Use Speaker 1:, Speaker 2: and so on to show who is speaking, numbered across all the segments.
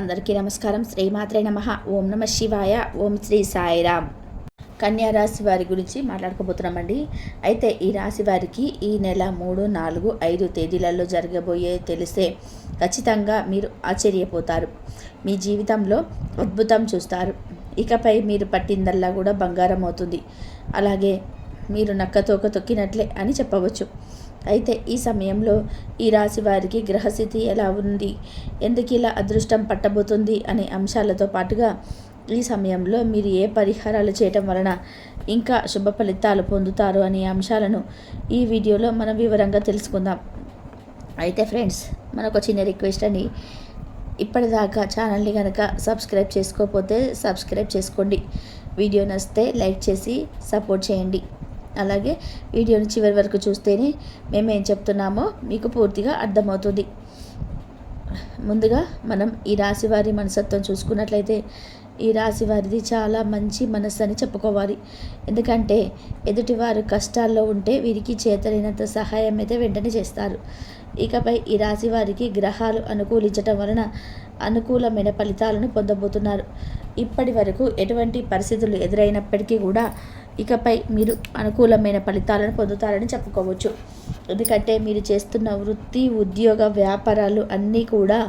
Speaker 1: అందరికీ నమస్కారం. శ్రీమాత్రే నమ. ఓం నమ శివాయ. ఓం శ్రీ సాయిరామ్. కన్యా రాశి వారి గురించి మాట్లాడుకోబోతున్నామండి. అయితే ఈ రాశి వారికి ఈ నెల మూడు నాలుగు ఐదు తేదీలలో జరగబోయే తెలిస్తే ఖచ్చితంగా మీరు ఆశ్చర్యపోతారు. మీ జీవితంలో అద్భుతం చూస్తారు. ఇకపై మీరు పట్టిందల్లా కూడా బంగారం అవుతుంది. అలాగే మీరు నక్కతోక తొక్కినట్లే అని చెప్పవచ్చు. అయితే ఈ సమయంలో ఈ రాశి వారికి గ్రహస్థితి ఎలా ఉంది? ఎందుకు ఇలా అదృష్టం పట్టబోతుంది? అనే అంశాలతో పాటుగా ఈ సమయంలో మీరు ఏ పరిహారాలు చేయటం వలన ఇంకా శుభ ఫలితాలు పొందుతారు అనే అంశాలను ఈ వీడియోలో మనం వివరంగా తెలుసుకుందాం. అయితే ఫ్రెండ్స్ మనకు చిన్న రిక్వెస్ట్ అని ఇప్పటిదాకా ఛానల్ని కనుక సబ్స్క్రైబ్ చేసుకోకపోతే సబ్స్క్రైబ్ చేసుకోండి. వీడియో నచ్చితే లైక్ చేసి సపోర్ట్ చేయండి. అలాగే వీడియోని చివరి వరకు చూస్తేనే మేము ఏం చెప్తున్నామో మీకు పూర్తిగా అర్థమవుతుంది. ముందుగా మనం ఈ రాశి వారి మనసత్వం చూసుకున్నట్లయితే ఈ రాశి వారిది చాలా మంచి మనస్సు అని చెప్పుకోవాలి. ఎందుకంటే ఎదుటివారు కష్టాల్లో ఉంటే వీరికి చేతనైనంత సహాయం అయితే వెంటనే చేస్తారు. ఇకపై ఈ రాశి వారికి గ్రహాలు అనుకూలించటం వలన అనుకూలమైన ఫలితాలను పొందబోతున్నారు. ఇప్పటి వరకు ఎటువంటి పరిస్థితులు ఎదురైనప్పటికీ కూడా ఇకపై మీరు అనుకూలమైన ఫలితాలను పొందుతారని చెప్పుకోవచ్చు. ఎందుకంటే మీరు చేస్తున్న వృత్తి ఉద్యోగ వ్యాపారాలు అన్నీ కూడా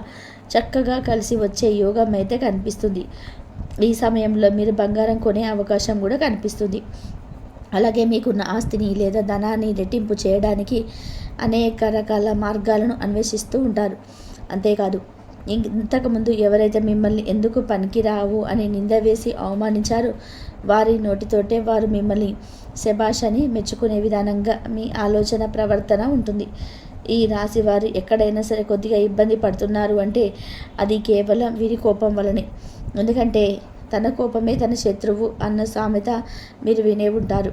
Speaker 1: చక్కగా కలిసి వచ్చే యోగం అయితే కనిపిస్తుంది. ఈ సమయంలో మీరు బంగారం కొనే అవకాశం కూడా కనిపిస్తుంది. అలాగే మీకున్న ఆస్తిని లేదా ధనాన్ని రెట్టింపు చేయడానికి అనేక రకాల మార్గాలను అన్వేషిస్తూ ఉంటారు. అంతేకాదు ఇంతకుముందు ఎవరైతే మిమ్మల్ని ఎందుకు పనికిరావు అని నింద వేసి అవమానించారో వారి నోటితోటే వారు మిమ్మల్ని శబాష్ అని మెచ్చుకునే విధానంగా మీ ఆలోచన ప్రవర్తన ఉంటుంది. ఈ రాశి వారు ఎక్కడైనా సరే కొద్దిగా ఇబ్బంది పడుతున్నారు అంటే అది కేవలం వీరి కోపం వలనే. ఎందుకంటే తన కోపమే తన శత్రువు అన్న సామెత మీరు వినే ఉంటారు.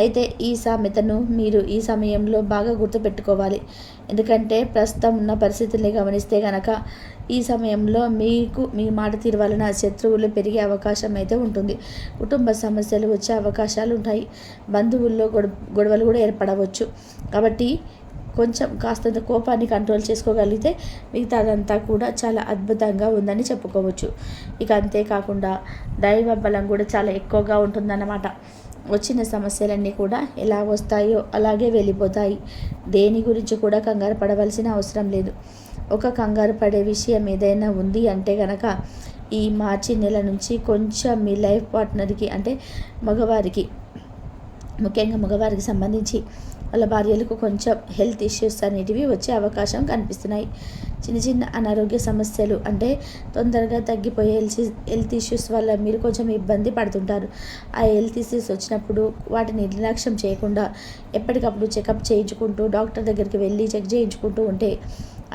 Speaker 1: అయితే ఈ సామెతను మీరు ఈ సమయంలో బాగా గుర్తుపెట్టుకోవాలి. ఎందుకంటే ప్రస్తుతం ఉన్న పరిస్థితుల్ని గమనిస్తే కనుక ఈ సమయంలో మీకు మీ మాట తీరు వలన శత్రువులు పెరిగే అవకాశం అయితే ఉంటుంది. కుటుంబ సమస్యలు వచ్చే అవకాశాలు ఉంటాయి. బంధువుల్లో గొడవలు కూడా ఏర్పడవచ్చు. కాబట్టి కొంచెం కాస్తంత కోపాన్ని కంట్రోల్ చేసుకోగలిగితే మిగతాదంతా కూడా చాలా అద్భుతంగా ఉందని చెప్పుకోవచ్చు. ఇక అంతేకాకుండా దైవ బలం కూడా చాలా ఎక్కువగా ఉంటుందన్నమాట. వచ్చిన సమస్యలన్నీ కూడా ఎలా వస్తాయో అలాగే వెళ్ళిపోతాయి. దేని గురించి కూడా కంగారు పడవలసిన అవసరం లేదు. ఒక కంగారు పడే విషయం ఏదైనా ఉంది అంటే కనుక ఈ మార్చి నెల నుంచి కొంచెం మీ లైఫ్ పార్ట్నర్కి అంటే మగవారికి ముఖ్యంగా మగవారికి సంబంధించి వాళ్ళ భార్యలకు కొంచెం హెల్త్ ఇష్యూస్ అనేటివి వచ్చే అవకాశం కనిపిస్తున్నాయి. చిన్న చిన్న అనారోగ్య సమస్యలు అంటే తొందరగా తగ్గిపోయే హెల్త్ హెల్త్ ఇష్యూస్ వల్ల మీరు కొంచెం ఇబ్బంది పడుతుంటారు. ఆ హెల్త్ ఇష్యూస్ వచ్చినప్పుడు వాటిని నిర్లక్ష్యం చేయకుండా ఎప్పటికప్పుడు చెకప్ చేయించుకుంటూ డాక్టర్ దగ్గరికి వెళ్ళి చెక్ చేయించుకుంటూ ఉంటే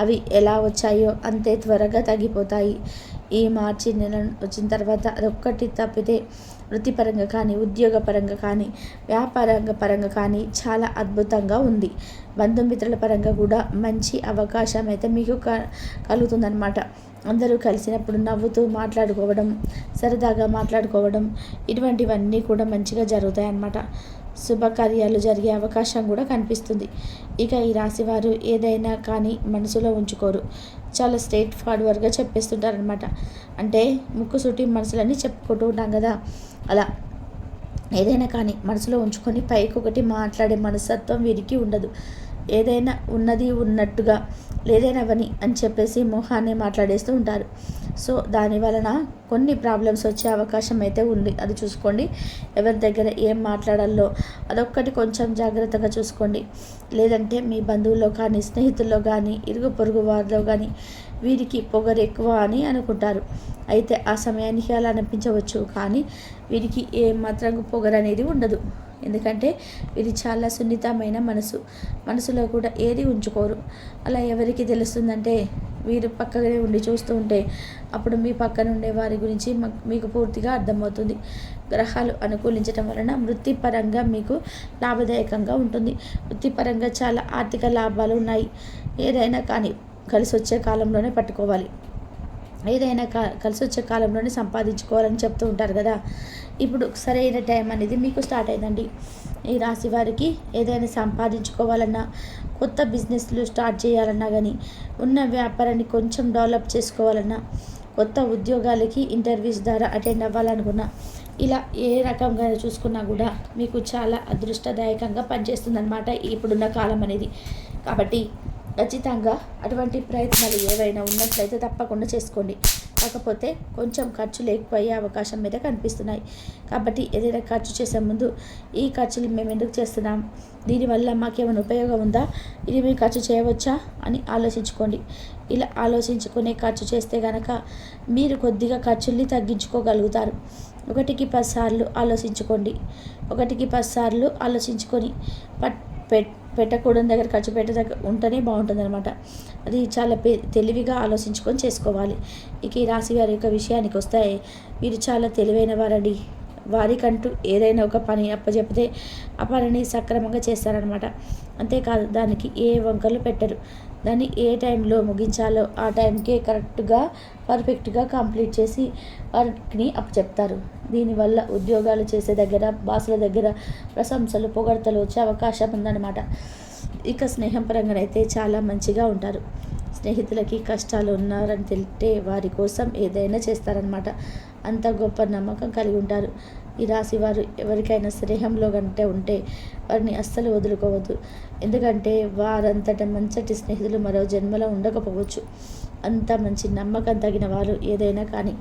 Speaker 1: అవి ఎలా వచ్చాయో అంతే త్వరగా తగ్గిపోతాయి. ఈ మార్చి నెల వచ్చిన తర్వాత అదొక్కటి తప్పితే వృత్తిపరంగా కానీ ఉద్యోగపరంగా కానీ వ్యాపారంగ పరంగా కానీ చాలా అద్భుతంగా ఉంది. బంధుమిత్రుల పరంగా కూడా మంచి అవకాశం అయితే మీకు క కలుగుతుందన్నమాట. అందరూ కలిసినప్పుడు నవ్వుతూ మాట్లాడుకోవడం సరదాగా మాట్లాడుకోవడం ఇటువంటివన్నీ కూడా మంచిగా జరుగుతాయి అన్నమాట శుభకార్యాలు జరిగే అవకాశం కూడా కనిపిస్తుంది. ఇక ఈ రాశివారు ఏదైనా కానీ మనసులో ఉంచుకోరు. చాలా స్ట్రైట్ ఫార్వర్డ్గా చెప్పేస్తుంటారనమాట అంటే ముక్కు ముక్కుసూటి మనసులని చెప్పుకుంటూ ఉంటాం కదా. అలా ఏదైనా కానీ మనసులో ఉంచుకొని పైకి ఒకటి మాట్లాడే మనస్తత్వం వీరికి ఉండదు. ఏదైనా ఉన్నది ఉన్నట్టుగా లేదైనవని అని చెప్పేసి మొహాన్ని మాట్లాడేస్తూ ఉంటారు. సో దాని వలన కొన్ని ప్రాబ్లమ్స్ వచ్చే అవకాశం అయితే ఉంది. అది చూసుకోండి. ఎవరి దగ్గర ఏం మాట్లాడాలో అదొక్కటి కొంచెం జాగ్రత్తగా చూసుకోండి. లేదంటే మీ బంధువుల్లో కానీ స్నేహితుల్లో కానీ ఇరుగు పొరుగు వారిలో కానీ వీరికి పొగరు ఎక్కువ అని అనుకుంటారు. అయితే ఆ సమయానికి అలా అనిపించవచ్చు. కానీ వీరికి ఏమాత్రం పొగరు అనేది ఉండదు. ఎందుకంటే వీరి చాలా సున్నితమైన మనసు. మనసులో కూడా ఏది ఉంచుకోరు. అలా ఎవరికి తెలుస్తుందంటే వీరు పక్కనే ఉండి చూస్తూ ఉంటే అప్పుడు మీ పక్కన ఉండే వారి గురించి మీకు పూర్తిగా అర్థమవుతుంది. గ్రహాలు అనుకూలించడం వలన వృత్తిపరంగా మీకు లాభదాయకంగా ఉంటుంది. వృత్తిపరంగా చాలా ఆర్థిక లాభాలు ఉన్నాయి. ఏదైనా కానీ కలిసి వచ్చే కాలంలోనే పట్టుకోవాలి. ఏదైనా కా కలిసి వచ్చే కాలంలోనే సంపాదించుకోవాలని చెప్తూ ఉంటారు కదా. ఇప్పుడు సరైన టైం అనేది మీకు స్టార్ట్ అయిందండి. ఈ రాశి వారికి ఏదైనా సంపాదించుకోవాలన్నా కొత్త బిజినెస్లు స్టార్ట్ చేయాలన్నా కానీ ఉన్న వ్యాపారాన్ని కొంచెం డెవలప్ చేసుకోవాలన్నా కొత్త ఉద్యోగాలకి ఇంటర్వ్యూస్ ద్వారా అటెండ్ అవ్వాలనుకున్నా ఇలా ఏ రకంగా చూసుకున్నా కూడా మీకు చాలా అదృష్టదాయకంగా పనిచేస్తుందన్నమాట ఇప్పుడున్న కాలం అనేది. కాబట్టి ఖచ్చితంగా అటువంటి ప్రయత్నాలు ఏవైనా ఉన్నట్లయితే తప్పకుండా చేసుకోండి. కాకపోతే కొంచెం ఖర్చు లేకపోయే అవకాశం మీద కనిపిస్తున్నాయి. కాబట్టి ఏదైనా ఖర్చు చేసే ముందు ఈ ఖర్చులు మేము ఎందుకు చేస్తున్నాం? దీనివల్ల మాకేమైనా ఉపయోగం ఉందా? ఇది మేము ఖర్చు చేయవచ్చా? అని ఆలోచించుకోండి. ఇలా ఆలోచించుకునే ఖర్చు చేస్తే కనుక మీరు కొద్దిగా ఖర్చుల్ని తగ్గించుకోగలుగుతారు. ఒకటికి పది సార్లు ఆలోచించుకోండి. ఒకటికి పది సార్లు ఆలోచించుకొని పట్ పెట్ పెట్టకూడని దగ్గర ఖర్చు పెట్టదగ్గ ఉంటేనే బాగుంటుంది అనమాట అది చాలా తెలివిగా ఆలోచించుకొని చేసుకోవాలి. ఇక ఈ రాశి వారి యొక్క విషయానికి వస్తే మీరు చాలా తెలివైన వారండి. వారికంటూ ఏదైనా ఒక పని అప్పచెప్తే ఆ పనిని సక్రమంగా చేస్తారనమాట అంతేకాదు దానికి ఏ వంకలు పెట్టరు. దాన్ని ఏ టైంలో ముగించాలో ఆ టైంకే కరెక్ట్గా పర్ఫెక్ట్గా కంప్లీట్ చేసి వర్క్ని అప్పచెప్తారు. దీనివల్ల ఉద్యోగాలు చేసే దగ్గర బాసుల దగ్గర ప్రశంసలు పొగడతలు వచ్చే అవకాశం ఉందన్నమాట. ఇక స్నేహం పరంగానైతే చాలా మంచిగా ఉంటారు. స్నేహితులకి కష్టాలు ఉన్నారని తెలితే వారి కోసం ఏదైనా చేస్తారనమాట అంత గొప్ప నమ్మకం కలిగి ఉంటారు. ఈ రాశి వారు ఎవరికైనా స్నేహంలో కంటే ఉంటే వారిని అస్సలు వదులుకోవద్దు. ఎందుకంటే వారంతట మంచటి స్నేహితులు మరో జన్మలో ఉండకపోవచ్చు. అంత మంచి నమ్మకం తగిన వారు ఏదైనా కానీ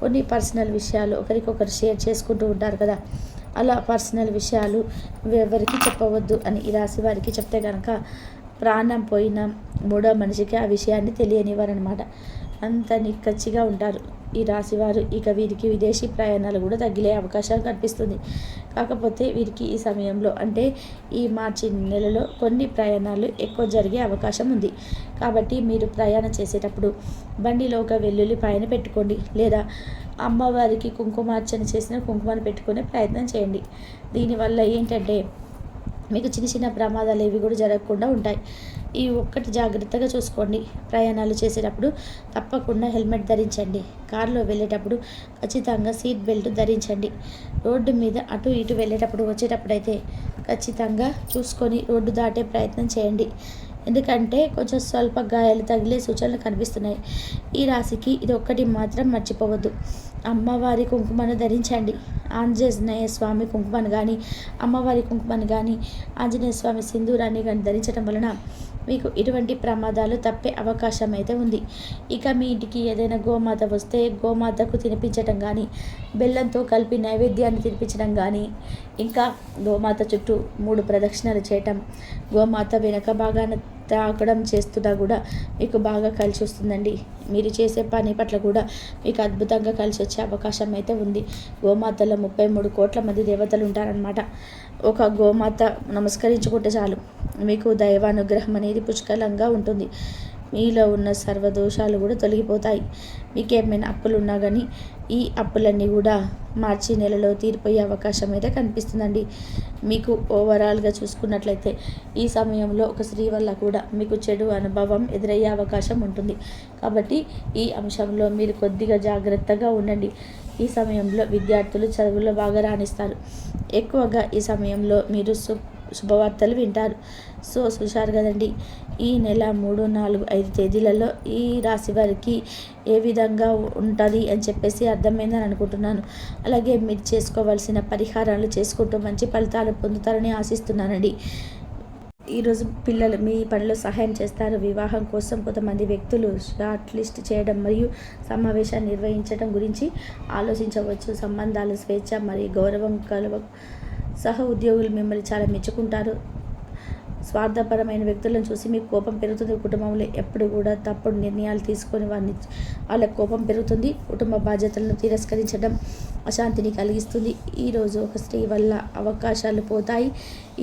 Speaker 1: కొన్ని పర్సనల్ విషయాలు ఒకరికొకరు షేర్ చేసుకుంటూ ఉంటారు కదా. అలా పర్సనల్ విషయాలు ఎవరికి చెప్పవద్దు అని ఈ రాశి వారికి చెప్తే కనుక ప్రాణం పోయిన మూడో మనిషికి ఆ విషయాన్ని తెలియనివారనమాట అంత నిక్కచ్చిగా ఉంటారు. ఈ రాశివారు ఇక వీరికి విదేశీ ప్రయాణాలు కూడా తగ్గిలే అవకాశం కనిపిస్తుంది. కాకపోతే వీరికి ఈ సమయంలో అంటే ఈ మార్చి నెలలో కొన్ని ప్రయాణాలు ఎక్కువ జరిగే అవకాశం ఉంది. కాబట్టి మీరు ప్రయాణం చేసేటప్పుడు బండిలో ఒక వెల్లుల్లి పైన పెట్టుకోండి. లేదా అమ్మవారికి కుంకుమార్చన చేసిన కుంకుమను పెట్టుకునే ప్రయత్నం చేయండి. దీనివల్ల ఏంటంటే మీకు చిన్న చిన్న ప్రమాదాలు ఏవి కూడా జరగకుండా ఉంటాయి. ఈ ఒక్కటి జాగ్రత్తగా చూసుకోండి. ప్రయాణాలు చేసేటప్పుడు తప్పకుండా హెల్మెట్ ధరించండి. కారులో వెళ్ళేటప్పుడు ఖచ్చితంగా సీట్ బెల్ట్ ధరించండి. రోడ్డు మీద అటు ఇటు వెళ్ళేటప్పుడు వచ్చేటప్పుడు అయితే ఖచ్చితంగా చూసుకొని రోడ్డు దాటే ప్రయత్నం చేయండి. ఎందుకంటే కొంచెం స్వల్ప గాయాలు తగిలే సూచనలు కనిపిస్తున్నాయి. ఈ రాశికి ఇది ఒక్కటి మాత్రం మర్చిపోవద్దు. అమ్మవారి కుంకుమను ధరించండి. ఆంజనేయ స్వామి కుంకుమను కానీ అమ్మవారి కుంకుమను కానీ ఆంజనేయ స్వామి సింధూరాన్ని కానీ ధరించడం వలన మీకు ఇటువంటి ప్రమాదాలు తప్పే అవకాశం అయితే ఉంది. ఇక మీ ఇంటికి ఏదైనా గోమాత వస్తే గోమాతకు తినిపించడం కానీ బెల్లంతో కలిపి నైవేద్యాన్ని తినిపించడం కానీ ఇంకా గోమాత చుట్టూ మూడు ప్రదక్షిణలు చేయటం గోమాత వెనక బాగాన తాకడం చేస్తున్నా కూడా మీకు బాగా కలిసి వస్తుందండి మీరు చేసే పని పట్ల కూడా మీకు అద్భుతంగా కలిసి వచ్చే అవకాశం అయితే ఉంది. గోమాతలో ముప్పై మూడు కోట్ల మంది దేవతలు ఉంటారనమాట ఒక గోమాత నమస్కరించుకుంటే చాలు. మీకు దైవానుగ్రహం అనేది పుష్కలంగా ఉంటుంది. మీలో ఉన్న సర్వదోషాలు కూడా తొలగిపోతాయి. మీకు ఏమైనా అప్పులు ఉన్నా కానీ ఈ అప్పులన్నీ కూడా మార్చి నెలలో తీరిపోయే అవకాశం అయితే కనిపిస్తుందండి. మీకు ఓవరాల్గా చూసుకున్నట్లయితే ఈ సమయంలో ఒక స్త్రీ వల్ల కూడా మీకు చెడు అనుభవం ఎదురయ్యే అవకాశం ఉంటుంది. కాబట్టి ఈ అంశంలో మీరు కొద్దిగా జాగ్రత్తగా ఉండండి. ఈ సమయంలో విద్యార్థులు చదువుల్లో బాగా రాణిస్తారు. ఎక్కువగా ఈ సమయంలో మీరు సు శుభవార్తలు వింటారు. సో చూశారు కదండి. ఈ నెల మూడు నాలుగు ఐదు తేదీలలో ఈ రాశి వారికి ఏ విధంగా ఉంటుంది అని చెప్పేసి అర్థమైందని అనుకుంటున్నాను. అలాగే మీరు చేసుకోవాల్సిన పరిహారాలు చేసుకుంటూ మంచి ఫలితాలు పొందుతారని ఆశిస్తున్నానండి. ఈరోజు పిల్లలు మీ పనిలో సహాయం చేస్తారు. వివాహం కోసం కొంతమంది వ్యక్తులు షార్ట్ లిస్ట్ చేయడం మరియు సమావేశాన్ని నిర్వహించడం గురించి ఆలోచించవచ్చు. సంబంధాలు స్వేచ్ఛ మరియు గౌరవం కలవ సహ ఉద్యోగులు మిమ్మల్ని చాలా మెచ్చుకుంటారు. స్వార్థపరమైన వ్యక్తులను చూసి మీకు కోపం పెరుగుతుంది. కుటుంబంలో ఎప్పుడు కూడా తప్పుడు నిర్ణయాలు తీసుకొని వారిని వాళ్ళ కోపం పెరుగుతుంది. కుటుంబ బాధ్యతలను తిరస్కరించడం అశాంతిని కలిగిస్తుంది. ఈరోజు ఒక స్త్రీ వల్ల అవకాశాలు పోతాయి.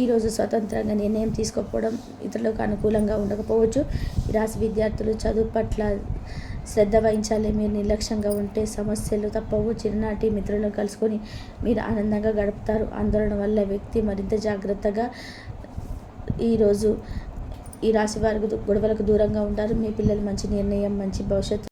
Speaker 1: ఈరోజు స్వతంత్రంగా నిర్ణయం తీసుకోకపోవడం ఇతరులకు అనుకూలంగా ఉండకపోవచ్చు. ఈ రాశి విద్యార్థులు చదువు పట్ల శ్రద్ధ వహించాలి. మీరు నిర్లక్ష్యంగా ఉంటే సమస్యలు తప్పవు. చిన్ననాటి మిత్రులను కలుసుకొని మీరు ఆనందంగా గడుపుతారు. ఆందోళన వల్ల వ్యక్తి మరింత జాగ్రత్తగా ఈరోజు ఈ రాశి వారికి గొడవలకు దూరంగా ఉంటారు. మీ పిల్లలు మంచి నిర్ణయం మంచి భవిష్యత్తు